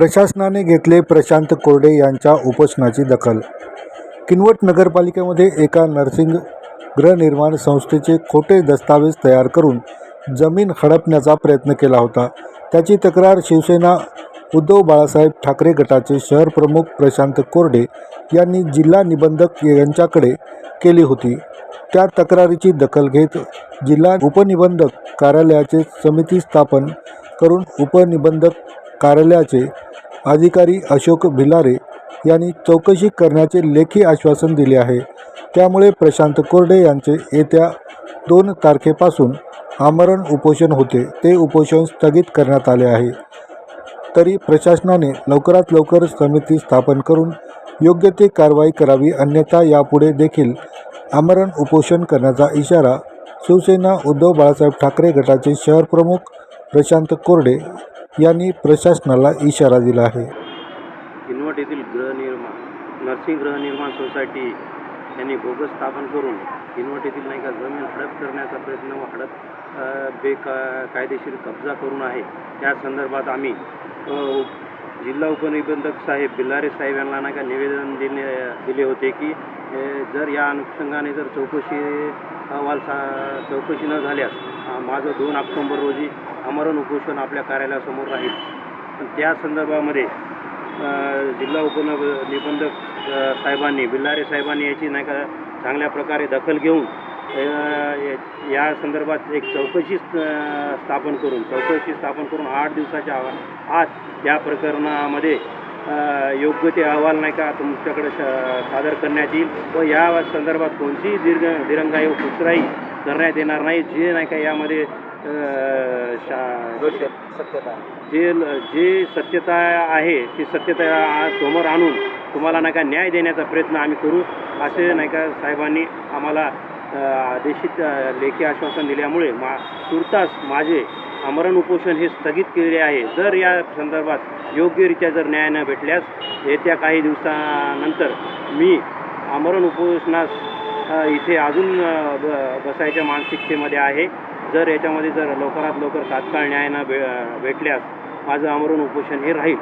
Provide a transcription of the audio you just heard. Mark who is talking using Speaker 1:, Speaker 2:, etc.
Speaker 1: प्रशासनाने घेतले प्रशांत कोरडे यांच्या उपोषणाची दखल. किनवट नगरपालिकेमध्ये एका नर्सिंग गृहनिर्माण संस्थेचे खोटे दस्तावेज तयार करून जमीन हडपण्याचा प्रयत्न केला होता. त्याची तक्रार शिवसेना उद्धव बाळासाहेब ठाकरे गटाचे शहर प्रमुख प्रशांत कोरडे यांनी जिल्हा निबंधक यांच्याकडे केली होती. त्या तक्रारीची दखल घेत जिल्हा उपनिबंधक कार्यालयाचे समिती स्थापन करून उपनिबंधक कार्यालयाचे अधिकारी अशोक भिलारे यांनी चौकशी करण्याचे लेखी आश्वासन दिले आहे. त्यामुळे प्रशांत कोरडे यांचे येत्या दोन तारखेपासून आमरण उपोषण होते ते उपोषण स्थगित करण्यात आले आहे. तरी प्रशासनाने लवकरात लवकर समिती स्थापन करून योग्य ती कारवाई करावी अन्यथा यापुढे देखील आमरण उपोषण करण्याचा इशारा शिवसेना उद्धव बाळासाहेब ठाकरे गटाचे शहर प्रमुख प्रशांत कोरडे यांनी प्रशासनाला इशारा दिला आहे.
Speaker 2: किनवट येथील गृहनिर्माण नर्सिंग गृहनिर्माण सोसायटी यांनी बोगस स्थापन करून किनवट येथील नाही का जमीन हडप करण्याचा प्रयत्न व हडप अ, बेका कायदेशीर कब्जा करून आहे. त्या संदर्भात आम्ही जिल्हा उपनिबंधक साहेब बिल्लारे साहेब यांना नाही का निवेदन दिले दिले होते की जर या अनुषंगाने जर चौकशी अहवाल सा चौकशी न झाल्यास माझं दोन ऑक्टोंबर रोजी आमरण उपोषण आपल्या कार्यालयासमोर राहील. पण त्या संदर्भामध्ये जिल्हा उपनिबंधक निबंधक साहेबांनी बिल्लारे साहेबांनी याची नाही का चांगल्या प्रकारे दखल घेऊन या- या संदर्भात एक चौकशी स्थापन करून चौकशी स्थापन करून आठ दिवसाच्या आत या प्रकरणामध्ये योग्य ते अहवाल नाही का तुमच्याकडे सादर करण्यात येईल व या संदर्भात कोणतीही दीर्घ दिरंगाई व कुचराई करण्यात येणार नाही जे नाही का यामध्ये जे जे सत्यता आहे ती सत्यता आज समोर आणून तुम्हाला नाही का न्याय देण्याचा प्रयत्न आम्ही करू असे नाही का साहेबांनी आम्हाला आदेशित लेखी आश्वासन दिल्यामुळे मा तुर्तास माझे आमरण उपोषण हे स्थगित केले आहे. जर या संदर्भात योग्यरित्या जर न्याय न भेटल्यास येत्या काही दिवसानंतर मी आमरण उपोषणास इथे अजून ब- बसायच्या मानसिकतेमध्ये आहे. जर याच्यामध्ये जर लवकरात लवकर तात्काळ न्याय न भे भेटल्यास माझं आमरण उपोषण हे राहील.